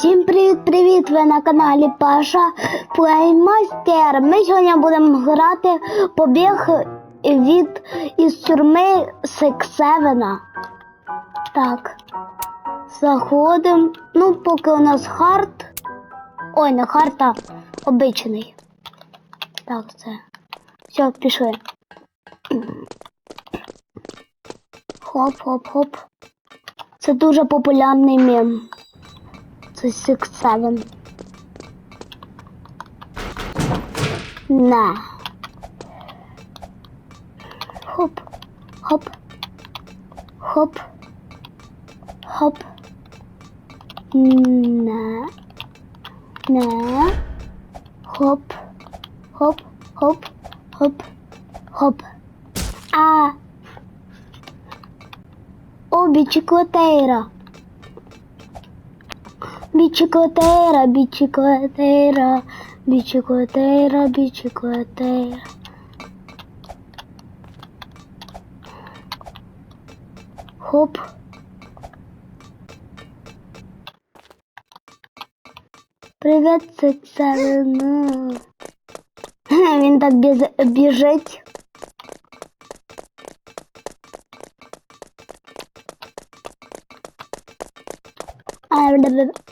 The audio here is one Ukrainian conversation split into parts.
Всім привіт-привіт! Ви на каналі Паша Плеймастер. Ми сьогодні будемо грати побіг від із тюрми Сексевена. Так. Заходимо. Ну, поки у нас хард. Ой, не хард, а обичний. Так, це. Все, пішли. Хоп-хоп-хоп. Це дуже популярний мем. to six seven. Nah. Hop, hop, hop, hop. Nah, nah. Hop, hop, hop, hop, hop. Ah. Obi çikolatayra. Бічикотейра, бічикотейра, бічикотейра, бічикотейра. Хоп. Привіт, Сексевину. Він так біз- біжить.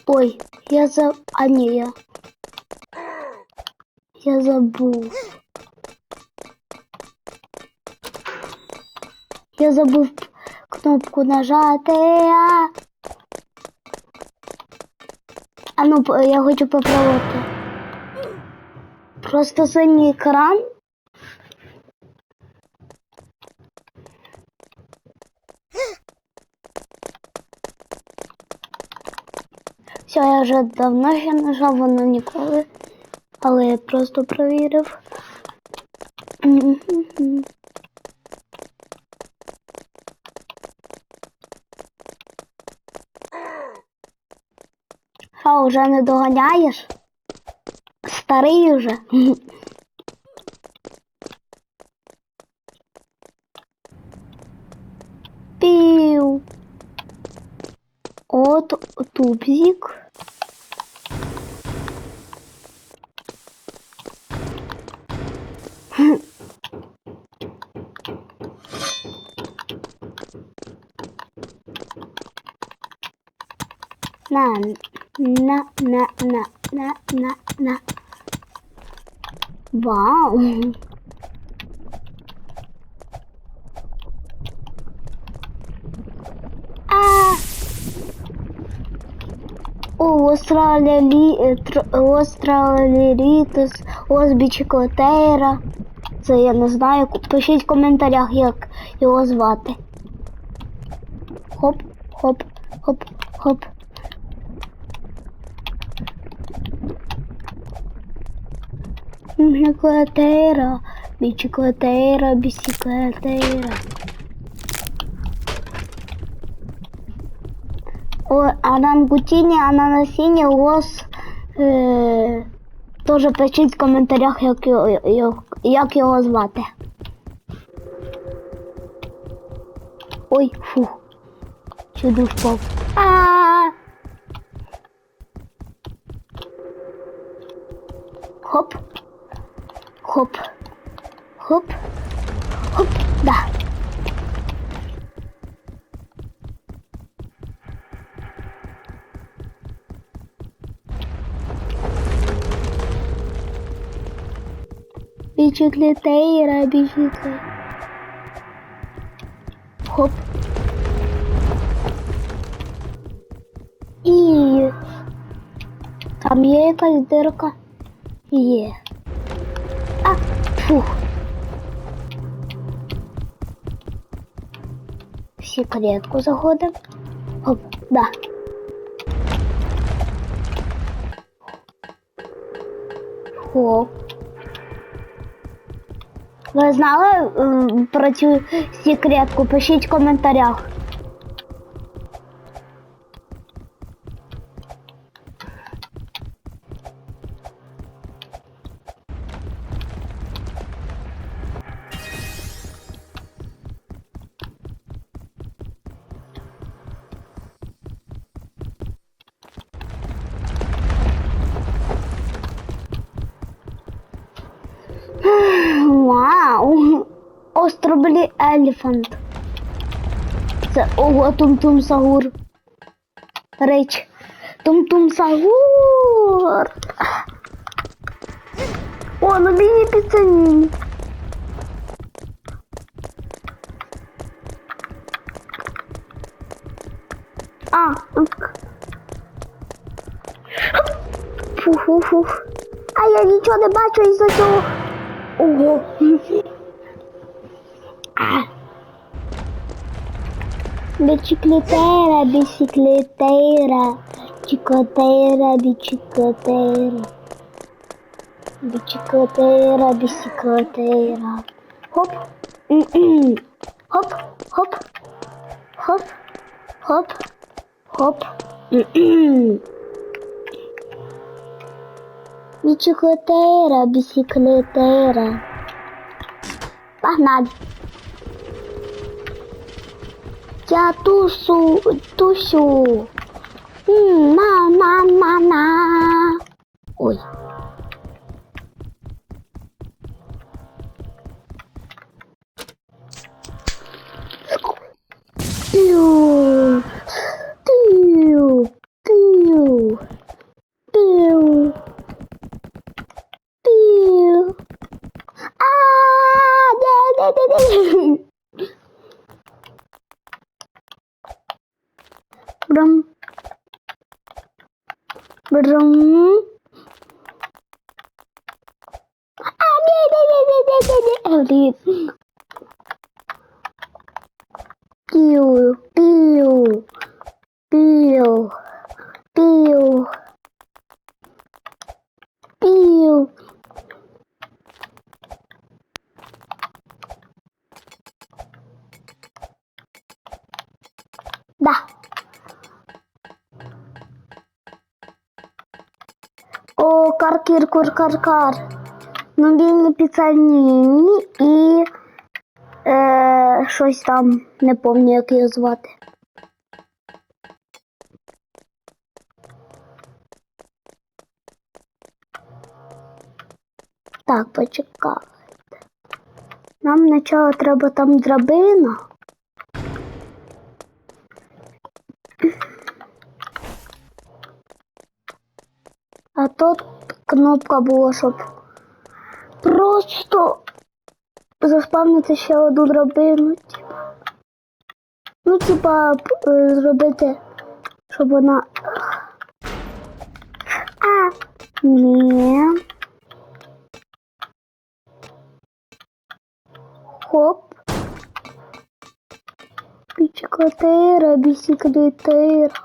Ой, я за... А, не, я... Я забув. Я забув кнопку нажати. А, а ну, я хочу попробувати. Просто синій екран. Все, я вже давно ще нажав, воно ніколи. Але я просто провірив. Що, вже не доганяєш? Старий вже. От тупзик. На, на, на, на, на, на, на. Вау. О, Остралілі... Озбічикотейра. Це я не знаю. Пишіть в коментарях, як його звати. Хоп, хоп, хоп, хоп. Бічикотейра, бічикотейра, бісікотейра. О, Арангутіні, ананасіні, лос. Е, Тоже пишіть в коментарях, як його, як його звати. Ой, фух. Чудо впав. А. Хоп. Бічиклетейра, бічикле. Хоп. І там є якась дирка. Є. А, фух. В секретку заходим. Хоп, да. Хоп. Ви знали про цю секретку? Пишіть в коментарях. Остроблі Елефант. Це ого Тум-Тум Сагур. Рич. Тум-Тум Сагур. О, ну мені піцаніні. А, ок. Фух-фух-фух. А я нічого не бачу із-за цього. Ого. Ah. Bicicleteira, bicicleteira, chicoteira bicicoteira, bicicoteira, bicicoteira. Hop, hum, hop, hop, hop, hop, hop, hum, bicicoteira, bicicleteira. Faz nada. 家读书读书，嗯，妈妈妈妈，oi。Piu, piu, piu, piu, piu. Ah, de, de, de. Пиу, пиу, пиу, пиу, пиу. Да. О, каркір, кур, кар, кар. Мобільні піцальні і е, щось там, не пам'ятаю, як його звати. Так, почекайте. Нам начало треба там драбина. А тут кнопка була, щоб просто заспавнити ще одну драбину. Типа. Ну, типа, е, зробити, щоб вона. А, ні. Хоп. Бicicletera, bicicletera,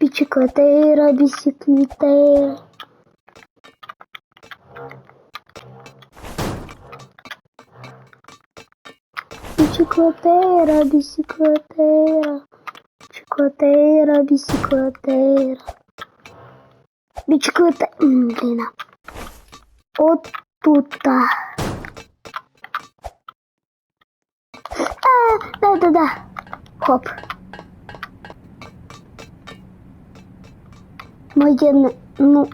bicicletera, bicicletera. Bicicletera, bicicletera, bicicletera, bicicletera. Bicicleta... М, Блін. От тут. А, да-да-да. Хоп. Моє, ну,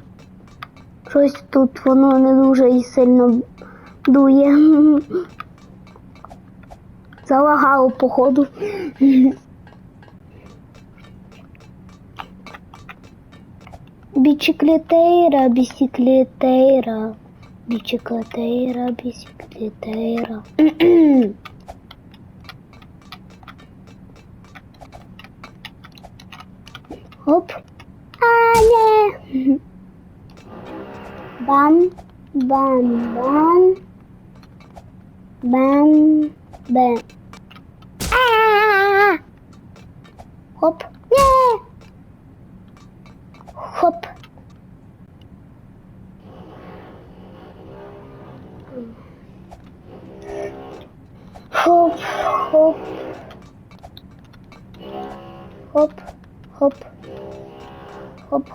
щось тут воно не дуже і сильно дує. Залагало, походу. Бicicletera, bicicletera, bicicletera, bicicletera. Хоп. А, не. Бам, бам, бам. Бам, бам.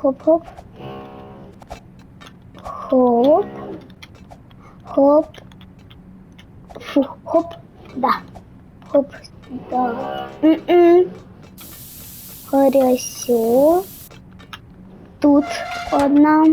Хоп, хоп, хоп. Хоп. Хоп. Фу, хоп. Да. Хоп. Да. М-м. Хорошо. Тут одна.